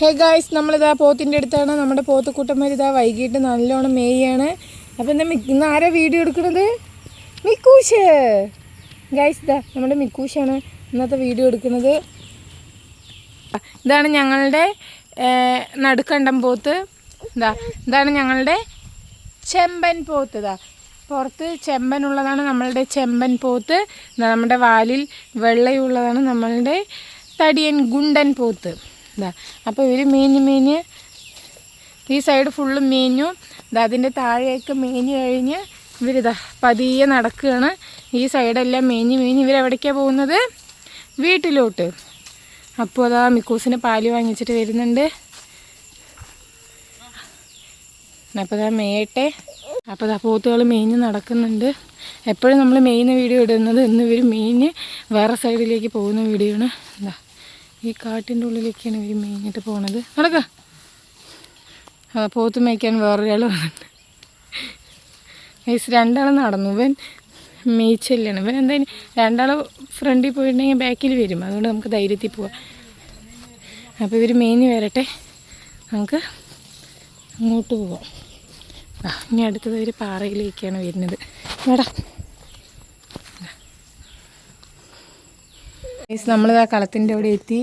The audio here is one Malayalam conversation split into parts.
ഹേ ഗായ്സ് നമ്മളിതാ പോത്തിന്റെ അടുത്താണ്. നമ്മുടെ പോത്തുക്കൂട്ടന്മാർ ഇതാ വൈകിട്ട് നല്ലോണം മേയാണ് അപ്പം എന്താ ഇന്ന് ആരാ വീഡിയോ എടുക്കുന്നത്? മിക്കൂഷ്. ഗായ്സ് ഇതാ നമ്മുടെ മിക്കൂഷാണ് ഇന്നത്തെ വീഡിയോ എടുക്കുന്നത്. ഇതാണ് ഞങ്ങളുടെ നടുക്കണ്ടം പോത്ത്. ഇതാ ഇതാണ് ഞങ്ങളുടെ ചെമ്പൻ പോത്ത്. ഇതാ പുറത്ത് ചെമ്പനുള്ളതാണ് നമ്മളുടെ ചെമ്പൻ പോത്ത്. നമ്മുടെ വാലിൽ വെള്ളയുള്ളതാണ് നമ്മളുടെ തടിയൻ ഗുണ്ടൻ പോത്ത്. ഇതാ അപ്പോൾ ഇവർ മേഞ്ഞ് മേഞ്ഞ് ഈ സൈഡ് ഫുള്ള് മേഞ്ഞു. ഇതാ അതിന്റെ താഴെയൊക്കെ മേഞ്ഞ് കഴിഞ്ഞ് ഇവരിതാ പതിയെ നടക്കുകയാണ്. ഈ സൈഡെല്ലാം മേഞ്ഞ് മേഞ്ഞ് ഇവരെവിടേക്കാണ് പോകുന്നത്? വീട്ടിലോട്ട്. അപ്പോൾ അതാ മിക്കൂസിന് പാൽ വാങ്ങിച്ചിട്ട് വരുന്നുണ്ട്. അപ്പോൾ അതാ മേയട്ടെ. അപ്പോൾ അതാ പോത്തുകൾ മേഞ്ഞ് നടക്കുന്നുണ്ട്. എപ്പോഴും നമ്മൾ മെയിൻ വീഡിയോ ഇടുന്നത് ഇന്ന് ഇവർ വേറെ സൈഡിലേക്ക് പോകുന്ന വീഡിയോ ആണ്. എന്താ ഈ കാട്ടിന്റെ ഉള്ളിലേക്കാണ് ഇവർ മേഞ്ഞിട്ട് പോണത്. നടക്ക. പോത്ത് മേയ്ക്കാൻ വേറൊരാൾ വന്നിട്ടുണ്ട്. മീസ് രണ്ടാൾ നടന്നു. ഇവൻ മേയ്ച്ചല്ലാണ്. ഇവൻ എന്തായാലും രണ്ടാൾ ഫ്രണ്ടിൽ പോയിട്ടുണ്ടെങ്കിൽ ബാക്കിൽ വരും. അതുകൊണ്ട് നമുക്ക് ധൈര്യത്തിൽ പോവാം. അപ്പോൾ ഇവർ മേഞ്ഞ് വരട്ടെ. നമുക്ക് അങ്ങോട്ട് പോവാം. ഇനി അടുത്തത് ഒരു പാറയിലേക്കാണ് വരുന്നത്. വേടാ നമ്മളിതാ കളത്തിന്റെ അവിടെ എത്തി.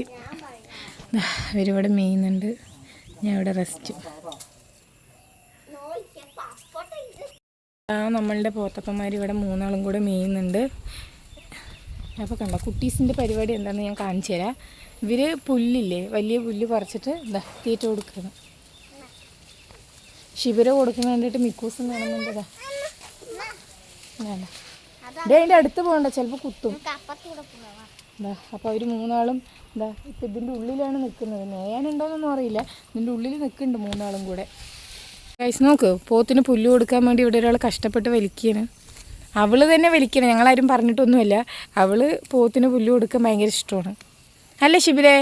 ഇവരിവിടെ മേയുന്നുണ്ട് ഞാൻ ഇവിടെ റെസ്റ്റ് നമ്മളുടെ പോത്തപ്പന്മാർ ഇവിടെ മൂന്നാളും കൂടെ മെയ്യുന്നുണ്ട്. അപ്പോൾ കണ്ട കുട്ടീസിന്റെ പരിപാടി എന്താണെന്ന് ഞാൻ കാണിച്ചു തരാം. ഇവർ പുല്ലില്ലേ വലിയ പുല്ല് പറിച്ചിട്ട് എന്താ തീറ്റ കൊടുക്കുന്നു ശിവരെ കൊടുക്കുന്ന കണ്ടിട്ട് മിക്കൂസും ഡേ അതിന്റെ അടുത്ത് പോകണ്ട ചിലപ്പോൾ കുത്തും. എന്താ അപ്പോൾ അവർ മൂന്നാളും എന്താ ഇപ്പം ഇതിന്റെ ഉള്ളിലാണ് നിൽക്കുന്നത് മേയാനുണ്ടോയെന്നൊന്നും അറിയില്ല. ഇതിന്റെ ഉള്ളിൽ നിൽക്കുന്നുണ്ട് മൂന്നാളും കൂടെ. കൈസ് നോക്ക് പോത്തിന് പുല്ല് കൊടുക്കാൻ വേണ്ടി ഇവിടെ ഒരാൾ കഷ്ടപ്പെട്ട് വലിക്കുകയാണ് അവൾ തന്നെ വലിക്കണം ഞങ്ങളാരും പറഞ്ഞിട്ടൊന്നുമില്ല. അവൾ പോത്തിന് പുല്ല് കൊടുക്കാൻ ഭയങ്കര ഇഷ്ടമാണ്. അല്ലേ ശിബിരേ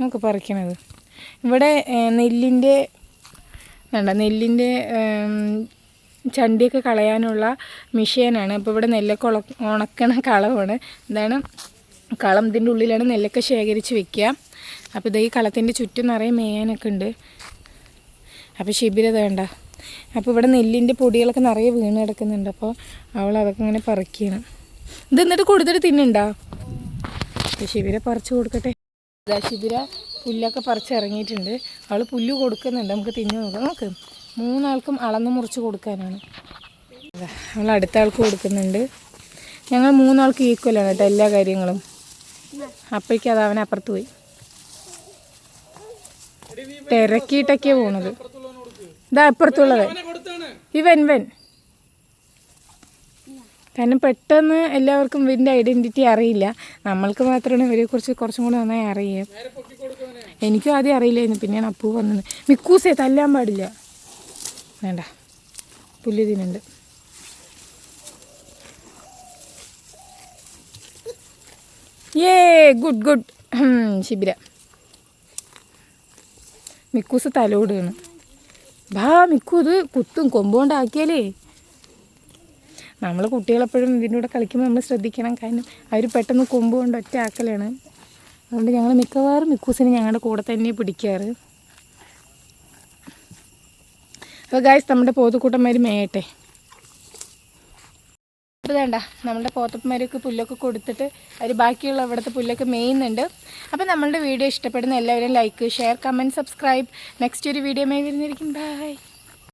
നോക്ക് പറിക്കണത്. ഇവിടെ നെല്ലിന്റെ വേണ്ട നെല്ലിന്റെ ചണ്ടിയൊക്കെ കളയാനുള്ള മെഷീനാണ്. അപ്പോൾ ഇവിടെ നെല്ലൊക്കെ ഉള ഉണക്കണ കളമാണ് എന്താണ് കളം. ഇതിന്റെ ഉള്ളിലാണ് നെല്ലൊക്കെ ശേഖരിച്ച് വെക്കുക. അപ്പോൾ ഇത് ഈ കളത്തിന്റെ ചുറ്റും നിറയെ മേയാനൊക്കെ ഉണ്ട്. അപ്പോൾ ശിബിര വേണ്ട അപ്പോൾ ഇവിടെ നെല്ലിന്റെ പൊടികളൊക്കെ നിറയെ വീണ് കിടക്കുന്നുണ്ട്. അപ്പോൾ അവൾ അതൊക്കെ ഇങ്ങനെ പറിക്കുകയാണ് ഇത് എന്നിട്ട് കൊടുത്തിട്ട് തിന്നുണ്ടോ ശിബിര പറിച്ചു കൊടുക്കട്ടെ. ശിബിര പുല്ലൊക്കെ പറിച്ചിറങ്ങിയിട്ടുണ്ട്. അവൾ പുല്ല് കൊടുക്കുന്നുണ്ട്. നമുക്ക് തിന്നു നോക്കാം. നമുക്ക് മൂന്നാൾക്കും അളന്ന് മുറിച്ച് കൊടുക്കാനാണ്. അവൾ അടുത്ത ആൾക്ക് കൊടുക്കുന്നുണ്ട്. ഞങ്ങൾ മൂന്നാൾക്ക് ഈക്വലാണ് കേട്ടോ എല്ലാ കാര്യങ്ങളും. അപ്പോഴേക്കും അത് അവൻ അപ്പുറത്ത് പോയി. തിരക്കിയിട്ടൊക്കെയാണ് പോണത്. ഇതാ അപ്പുറത്തുള്ളത്. ഇവൻ വൻ കാരണം പെട്ടെന്ന് എല്ലാവർക്കും ഇവന്റെ ഐഡന്റിറ്റി അറിയില്ല. നമ്മൾക്ക് മാത്രമാണ് ഇവരെ കുറിച്ച് കൂടെ നന്നായി അറിയാം എനിക്കും ആദ്യം അറിയില്ലായിരുന്നു. പിന്നെയാണ് അപ്പു വന്നത്. മിക്കൂസേ തല്ലാൻ പാടില്ല. വേണ്ട. പുല്ല് തിന്നുണ്ട് ഏ ഗുഡ് ഗുഡ്. ശിബിര. മിക്കൂസ് തലോടുകയാണ്. ബാ മിക്കു ഇത് കുത്തും കൊമ്പുകൊണ്ടാക്കിയാലേ. നമ്മൾ കുട്ടികളെപ്പോഴും ഇതിന്റെ കൂടെ കളിക്കുമ്പോൾ നമ്മൾ ശ്രദ്ധിക്കണം. കാരണം അവർ പെട്ടെന്ന് കൊമ്പ് ഒറ്റ ആക്കലാണ്. അതുകൊണ്ട് ഞങ്ങൾ മിക്കവാറും മിക്കൂസിനെ ഞങ്ങളുടെ കൂടെ തന്നെ പിടിക്കാറ്. അപ്പോൾ ഗായ്സ് നമ്മുടെ പോത്തുകൂട്ടന്മാർ മേയട്ടെ. അപ്പോൾ വേണ്ട നമ്മുടെ പോത്തപ്പന്മാർക്ക് പുല്ലൊക്കെ കൊടുത്തിട്ട് അവർ ബാക്കിയുള്ള അവിടുത്തെ പുല്ലൊക്കെ മേയുന്നുണ്ട്. അപ്പോൾ നമ്മളുടെ വീഡിയോ ഇഷ്ടപ്പെടുന്ന എല്ലാവരും like share comment subscribe next ഒരു വീഡിയോ മേ വരുന്നിരിക്കും ബൈ